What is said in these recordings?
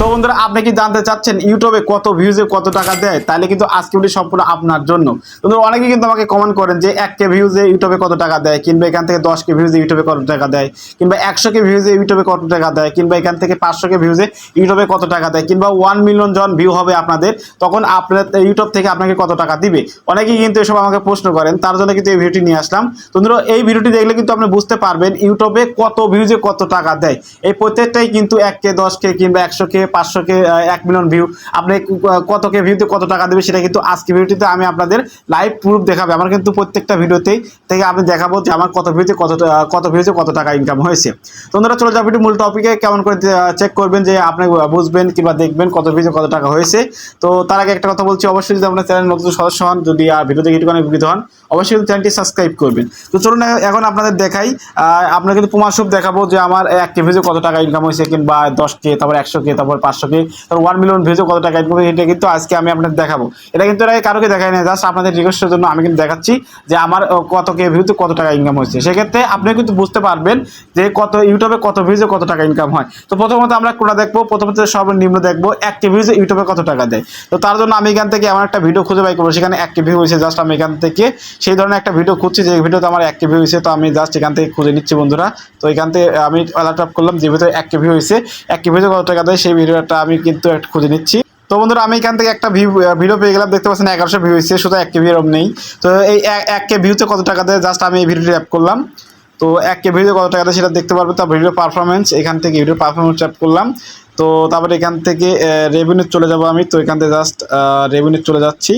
তো বন্ধুরা, আপনি কি জানতে চাচ্ছেন ইউটিউবে কত ভিউজে কত টাকা দেয়? তাহলে কিন্তু আজকে সম্পূর্ণ আপনার জন্য। বন্ধুরা, অনেকে কিন্তু আমাকে কমেন্ট করেন যে এক কে ভিউজে ইউটিউবে কত টাকা দেয়, কিংবা এখান থেকে দশ কে ভিউজে ইউটিউবে কত টাকা দেয়, কিংবা একশো কে ভিউজে ইউটিউবে কত টাকা দেয়, কিংবা এখান থেকে পাঁচশো কে ভিউজে ইউটিউবে কত টাকা দেয়, কিংবা ওয়ান মিলিয়ন জন ভিউ হবে আপনাদের, তখন আপনার ইউটিউব থেকে আপনাকে কত টাকা দিবে? অনেকেই কিন্তু এসব আমাকে প্রশ্ন করেন, তার জন্য কিন্তু এই ভিডিওটি নিয়ে আসলাম। বন্ধুরা, এই ভিডিওটি দেখলে কিন্তু আপনি বুঝতে পারবেন ইউটিউবে কত ভিউজে কত টাকা দেয়। এই প্রত্যেকটাই কিন্তু এক কে, দশ কে, কিংবা একশো কে পাঁচশো কে এক মিলিয়ন ভিউ আপনি কত কে ভিউতে কত টাকা দেবে সেটা কিন্তু আজকে ভিডিওটিতে আমি আপনাদের লাইভ প্রুফ দেখাবে। আমার কিন্তু প্রত্যেকটা ভিডিওতেই থেকে আমি দেখাবো যে আমার কত ভিউতে কত কত ভিউতে কত টাকা ইনকাম হয়েছে। তো বন্ধুরা, চলে একটু মূল টপিকে কেমন করে চেক করবেন যে আপনি বুঝবেন কিংবা দেখবেন কত ভিউতে কত টাকা হয়েছে। তো তার আগে একটা কথা বলছি, অবশ্যই যদি আপনার চ্যানেল নতুন সদস্য হন, যদি আর ভিডিও দেখে একটুখানি উপকৃত হন, অবশ্যই কিন্তু চ্যানেলটি সাবস্ক্রাইব করবেন। তো চলুন এখন আপনাদের দেখাই আপনার কিন্তু প্রমাণস্বরূপ দেখাবো যে আমার এক কে ভিউজে কত টাকা ইনকাম হয়েছে কিংবা দশ কে, তারপর একশো কে, তারপর পাঁচশো কে? তারপর ওয়ান মিলিয়ন ভিউজে কত টাকা ইনকাম এটা কিন্তু আজকে আমি আপনাদের দেখাবো। এটা কিন্তু আগে কারোকে দেখাই না জাস্ট আপনাদের রিকোয়েস্টের জন্য আমি কিন্তু দেখাচ্ছি যে আমার কত কে ভিউতে কত টাকা ইনকাম হয়েছে। সেক্ষেত্রে আপনি কিন্তু বুঝতে পারবেন যে কত ইউটিউবে কত ভিউজে কত টাকা ইনকাম হয়। তো প্রথমত আমরা কোনটা দেখব? প্রথমত সর্বনিম্ন দেখব, একটি ভিউজে ইউটিউবে কত টাকা দেয়। তো তার জন্য আমি এখান থেকে আমার একটা ভিডিও খুঁজে বাই করব। সেখানে এক কে ভিউ হয়েছে জাস্ট আমি এখান থেকে সেই ধরনের একটা ভিডিও খুঁজছি। যে ভিডিওতে আমার এক কে ভিউ হয়েছে, তো আমি জাস্ট এখান থেকে খুঁজে নিচ্ছি বন্ধুরা। তো এখান থেকে আমি অ্যালার্ট করলাম, যে ভিডিও একটি ভিউ হয়েছে, একটি ভিউতে কত টাকা দেয়, সেই ভিডিওটা আমি কিন্তু একটা খুঁজে নিচ্ছি। তো বন্ধুরা, আমি এখান থেকে একটা ভিউ ভিডিও পেয়ে গেলাম। দেখতে পাচ্ছেন এগারোশো ভিউ হয়েছে, শুধু এক কে ভিউ এরকম নেই। তো এই এক- কে ভিউতে কত টাকা দেয়? জাস্ট আমি এই ভিডিওটি অ্যাপ করলাম। তো এক কে ভিডিও কত টাকা দেয় সেটা দেখতে পারবে। তার ভিডিও পারফরমেন্স এখান থেকে ভিডিও পারফরমেন্স অ্যাপ করলাম। তো তারপরে এখান থেকে রেভিনিউ চলে যাব আমি। তো এখান থেকে জাস্ট রেভিনিউ চলে যাচ্ছি।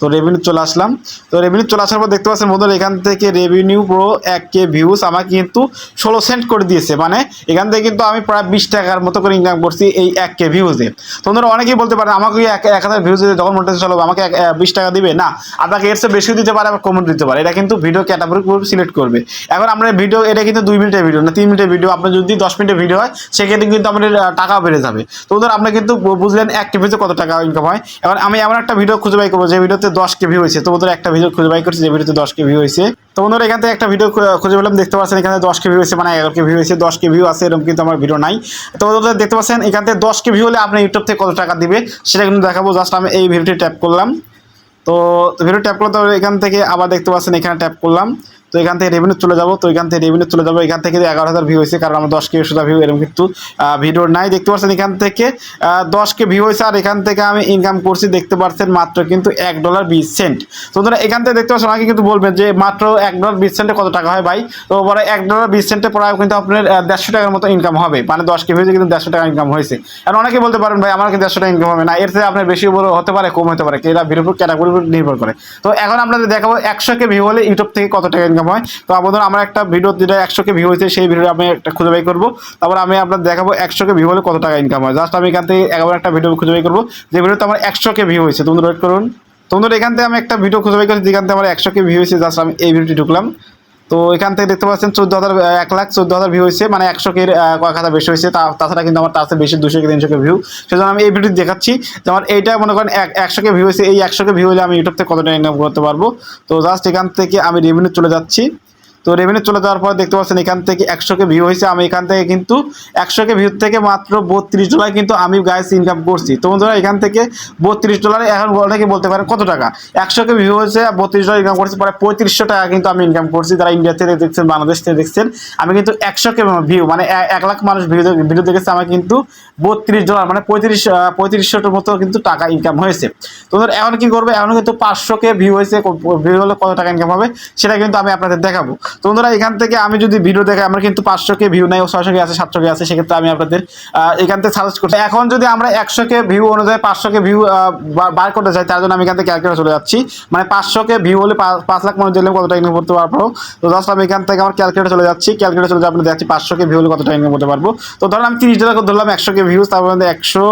তো রেভিনিউ চলে আসলাম। তো রেভিনিউ চলে আসার পর দেখতে পাচ্ছেন বন্ধুরা, এখান থেকে রেভিনিউ প্রো এক কে ভিউজ আমাকে কিন্তু ষোলো সেন্ট করে দিয়েছে। মানে এখান থেকে কিন্তু আমি প্রায় বিশ টাকার মতো করে ইনকাম করছি এই এক কে ভিউজে তো বন্ধুরা, অনেকেই বলতে পারেন আমাকে এক এক হাজার ভিউজ ভিউজে যখন মোটাতে চলো, আমাকে বিশ টাকা দিবে। না, আপনাকে এর চেয়ে বেশি দিতে পারে, আবার কমন দিতে পারে। এটা কিন্তু ভিডিও ক্যাটাগরি সিলেক্ট করবে। এখন আমরা ভিডিও এটা কিন্তু দুই মিনিটের ভিডিও না, তিন মিনিটের ভিডিও আপনার যদি দশ মিনিটের ভিডিও হয়, সেক্ষেত্রে কিন্তু আমাদের টাকা বেড়ে যাবে। তো ধর আপনি কিন্তু বুঝলেন, এক কে ভিউতে কত টাকা ইনকাম হয়। এখন আমি এমন একটা ভিডিও খুঁজে বাই করব, যে ভিডিওতে দশ কে ভিউ হয়েছে। তো বন্ধুরা, একটা ভিডিও খুঁজে বাই করছি, যে ভিডিওতে দশ কে ভিউ হয়েছে। তো বন্ধুরা, এখান থেকে একটা ভিডিও খুঁজে পেলাম, দেখতে পাচ্ছেন এখানে দশ কে ভিউ হয়েছে মানে এগারো কে ভিউ হয়েছে, দশ কে ভিউ আছে, এরকম কিন্তু আমার ভিডিও নাই। তো বন্ধুরা, দেখতে পাচ্ছেন, এখান থেকে দশ কে ভিউ হলে আপনি ইউটিউব থেকে কত টাকা দিবে, সেটা কিন্তু দেখাবো জাস্ট আমি এই ভিডিওটি ট্যাপ করলাম। তো ভিডিও ট্যাপ করলে তো এখান থেকে আবার দেখতে পাচ্ছেন, এখানে ট্যাপ করলাম। তো এখান থেকে রেভিনিউ চলে যাব। তো এখান থেকে রেভিনিউ চলে যাব। এখান থেকে এগারো হাজার ভিউ হয়েছে, কারণ আমার দশ কে সোজা ভিউ এরকম কিন্তু ভিডিও নাই। দেখতে পাচ্ছেন এখান থেকে দশ কে ভিউ হয়েছে, আর এখান থেকে আমি ইনকাম করছি, দেখতে পাচ্ছেন মাত্র কিন্তু এক ডলার বিশ সেন্ট তো ধরো এখান থেকে দেখতে পাচ্ছেন অনেকে কিন্তু বলবেন যে মাত্র এক ডলার বিশ সেন্টে কত টাকা হয় ভাই? তো পরে এক ডলার বিশ সেন্টে প্রায় কিন্তু আপনার দেড়শো টাকার মতো ইনকাম হবে। মানে দশ কে ভিউতে কিন্তু দেড়শো টাকা ইনকাম হয়েছে। আর অনেকে বলতে পারেন, ভাই, আমার দেড়শো টাকা ইনকাম হবে না। এর থেকে আপনার বেশি হতে পারে, কম হতে পারে। এটা ভিডিওর উপর ক্যাটাগরির উপর নির্ভর করে। তো এখন আপনাদের দেখাবো, একশো কে ভিউ হলে ইউটিউব থেকে কত টাকা ইনকাম হয় তো আমাদের আমার একটা ভিডিও যেটা একশোকে ভিউ হয়েছে, সেই ভিডিও আমি একটা খুঁজে বাই করব। তারপর আমি আপনার দেখাবো একশো কে ভিউ হলে কত টাকা ইনকাম হয়। জাস্ট আমি এখান থেকে একবার একটা ভিডিও খুঁজে বাই করব। যে ভিডিওতে আমার একশো কে ভিউ হয়েছে, তোমরা ওয়েট করুন। তোমাদের এখান থেকে আমি একটা ভিডিও খুঁজে বাই করছি, যেখান থেকে আমার একশো কে ভিউ হয়েছে জাস্ট আমি এই ভিডিওটি ঢুকলাম। তো এখান থেকে দেখতে পাচ্ছেন চোদ্দ হাজার এক লাখ চোদ্দ হাজার ভিউ হয়েছে মানে একশো কে কয়েক হাজার বেশি হয়েছে। তাছাড়া কিন্তু আমার তার বেশি দুশো কে, তিনশো কে ভিউ সেজন্য আমি এই ভিডিও দেখাচ্ছি। যেমন এইটা মনে করেন এক একশো কে ভিউ হয়েছে। এই একশো কে ভিউ হলে আমি ইউটিউব থেকে কতটা ইনকাম করতে পারব? তো জাস্ট এখান থেকে আমি রেভিনিউ চলে যাচ্ছি। তো রেভিনিউ চলে যাওয়ার পর দেখতে পাচ্ছেন এখান থেকে একশো কে ভিউ হয়েছে। আমি এখান থেকে কিন্তু একশো কে ভিউ থেকে মাত্র বত্রিশ ডলার কিন্তু আমি গাইস ইনকাম করছি। তো বন্ধুরা, এখান থেকে বত্রিশ ডলারে এখন অনেকে বলতে পারেন কত টাকা? একশো কে ভিউ হয়েছে, বত্রিশ ডলার ইনকাম করছি, পরে পঁয়ত্রিশশো টাকা কিন্তু আমি ইনকাম করছি। যারা ইন্ডিয়া থেকে দেখছেন বাংলাদেশ থেকে দেখছেন, আমি কিন্তু একশো কে ভিউ মানে এক লাখ মানুষ ভিউ ভিডিও দেখেছে, আমার কিন্তু বত্রিশ ডলার মানে পঁয়ত্রিশ পঁয়ত্রিশশোটার মতো কিন্তু টাকা ইনকাম হয়েছে। তো ধর এখন কি করবে? এখন কিন্তু পাঁচশো কে ভিউ হয়েছে ভিউ হলে কত টাকা ইনকাম হবে, সেটা কিন্তু আমি আপনাদের দেখাবো। তো বন্ধুরা, এখান থেকে আমি যদি ভিডিও দেখাই, আমার কিন্তু পাঁচশো কে ভিউ নাই ছয়শো কে আছে সাতশো কে আছে, সেক্ষেত্রে আমি আপনাদের এখান থেকে সাজেস্ট করছি। এখন যদি আমরা একশো কে ভিউ অনুযায়ী পাঁচশো কে ভিউ বার করতে চাই, তার জন্য আমি এখান থেকে ক্যালকুলেট চলে যাচ্ছি। মানে পাঁচশো কে ভিউ হলে পাঁচ লাখ মানুষ দিলে কত টাকা ইনকাম করতে পারব? তো জাস্ট আমি এখান থেকে আমার ক্যালকুলেটর চলে যাচ্ছি। ক্যালকুলেটর চলে আপনি দেখাচ্ছি পাঁচশো কে ভিউ হলে কত টাকা ইনকাম করতে পারব? তো ধরুন আমি তিরিশ করে ধরলাম একশো কে ভিউজ তারপর একশো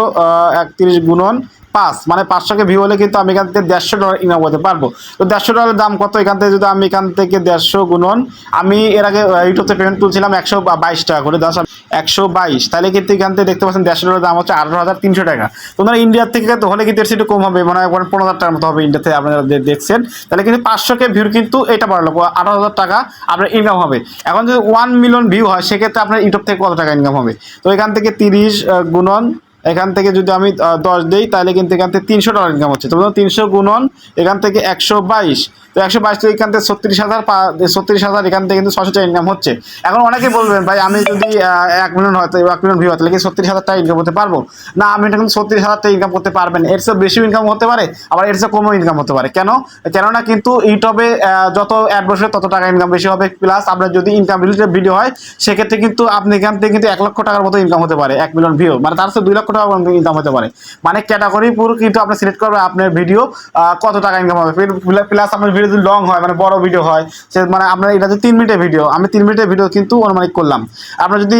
একত্রিশ গুণন পাঁচ মানে পাঁচশোকে ভিউ হলে কিন্তু আমি এখান থেকে দেড়শো ডলার ইনকাম করতে পারব। তো দেড়শো ডলারের দাম কত? এখান থেকে যদি আমি এখান থেকে দেড়শো গুণন, আমি এর আগে ইউটিউবতে পেমেন্ট তুলছিলাম একশো বাইশ টাকা করে, দশ, একশো বাইশ। তাহলে কিন্তু এখান থেকে দেখতে পাচ্ছেন দেড়শো ডলারের দাম হচ্ছে আঠারো হাজার তিনশো টাকা। তোমরা ইন্ডিয়ার থেকে তো হলে কিন্তু একটু কম হবে মানে পনেরো হাজার টাকার মতো হবে ইন্ডিয়া থেকে আপনারা দেখছেন। তাহলে কিন্তু পাঁচশোকে ভিউ কিন্তু এটা বাড়লো আঠারো হাজার টাকা আপনার ইনকাম হবে। এখন যদি ওয়ান মিলিয়ন ভিউ হয়, সেক্ষেত্রে আপনার ইউটিউব থেকে কত টাকা ইনকাম হবে? তো এখান থেকে তিরিশ গুণন এখান থেকে যদি আমি দশ দিই, তাহলে কিন্তু এখান থেকে তিনশো ডলার ইনকাম হচ্ছে। তো তিনশো গুণন, এখান থেকে একশো বাইশ। তো একশো বাইশ থেকে এখান থেকে ছত্রিশ হাজার ছত্রিশ হাজার এখান থেকে কিন্তু ছশো টাকা ইনকাম হচ্ছে। এখন অনেকে বলবেন, ভাই, আমি যদি এক মিলিয়ন হয় এক মিলিয়ন ভিউ হয়, তাহলে কি ছত্রিশ হাজার টাকা ইনকাম করতে পারব? না, আমি এটা কিন্তু ছত্রিশ হাজার টাকা ইনকাম করতে পারবেন এর চেয়ে বেশি ইনকাম হতে পারে, আবার এর চেয়ে কমও ইনকাম হতে পারে। কেন? কেননা কিন্তু ইউটিউবে যত অ্যাড বসে তত টাকা ইনকাম বেশি হবে। প্লাস আপনার যদি ইনকাম রিলেটেড ভিডিও হয়, সেক্ষেত্রে কিন্তু আপনি এখান থেকে কিন্তু এক লক্ষ টাকার মতো ইনকাম হতে পারে, এক মিলিয়ন ভিউ মানে তার চেয়ে দুই লক্ষ টাকা ইনকাম হতে পারে। মানে ক্যাটাগরি পুরো কিন্তু আপনি সিলেক্ট আপনার ভিডিও কত টাকা ইনকাম হবে। প্লাস আপনার ভিডিও যদি লং হয় মানে বড় ভিডিও হয়, সে মানে আপনার এটা তিন মিনিটের ভিডিও আমি তিন মিনিটের ভিডিও কিন্তু অনুমানিক করলাম। আপনার যদি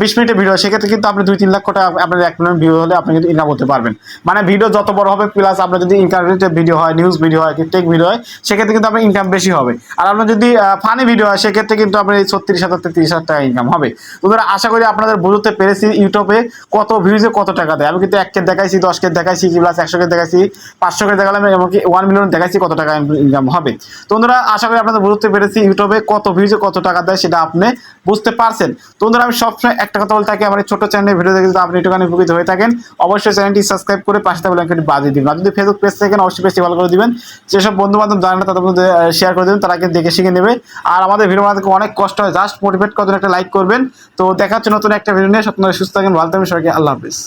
বিশ মিনিটের ভিডিও সেক্ষেত্রে কিন্তু আপনি দুই তিন টাকা আপনার এক হলে আপনি কিন্তু ইনকাম করতে পারবেন। মানে ভিডিও যত বড় হবে প্লাস আপনার যদি ইনকাম রিলেটেড ভিডিও হয় নিউজ ভিডিও হয় টেক ভিডিও হয়, সেক্ষেত্রে কিন্তু আপনার ইনকাম বেশি হবে। আর আপনার যদি ফানি ভিডিও হয়, সেক্ষেত্রে কিন্তু আপনার এই ছত্রিশ হাজার তিরিশ হাজার টাকা ইনকাম হবে। তো আশা করি আপনাদের বুঝতে পেরেছি, ইউটিউবে কত ভিউজে কত টাকা দেয়? আমি কিন্তু এক কে দেখাইছি দশ কে দেখাইছি, কি প্লাস একশো কে দেখাইছি পাঁচশো কে দেখালাম এমনকি ওয়ান মিলিয়ন দেখাইছি, কত টাকা ইনকাম হবে। তো বন্ধুরা, আশা করি আপনাদের বুঝতে পেরেছি ইউটিউবে কত ভিউজে কত টাকা দেয়, সেটা আপনি বুঝতে পারছেন। তো বন্ধুরা, আমি সবসময় একটা কথা বলে থাকি, আমার ছোট চ্যানেলের ভিডিও দেখে যদি আপনি একটুখানি উপকৃত হয়ে থাকেন, অবশ্যই চ্যানেলটি সাবস্ক্রাইব করে পাশে থাকলে একটি বাজিয়ে দিবেন। আর যদি ফেসবুক পেজ থাকেন অবশ্যই পেজটি ভালো করে দিবেন, যেসব বন্ধু বান্ধব জানেন না তাদের মধ্যে শেয়ার করে দেবেন, তারা কিন্তু দেখে শিখে নেবে। আর আমাদের ভিডিও বানাতে অনেক কষ্ট হয়। জাস্ট মোটিভেট করেন একটা লাইক করবেন। তো দেখা হচ্ছে নতুন একটা ভিডিও নিয়ে। আপনারা সুস্থ থাকেন, ভালো থাকবেন সবাইকে। আল্লাহ হাফিজ।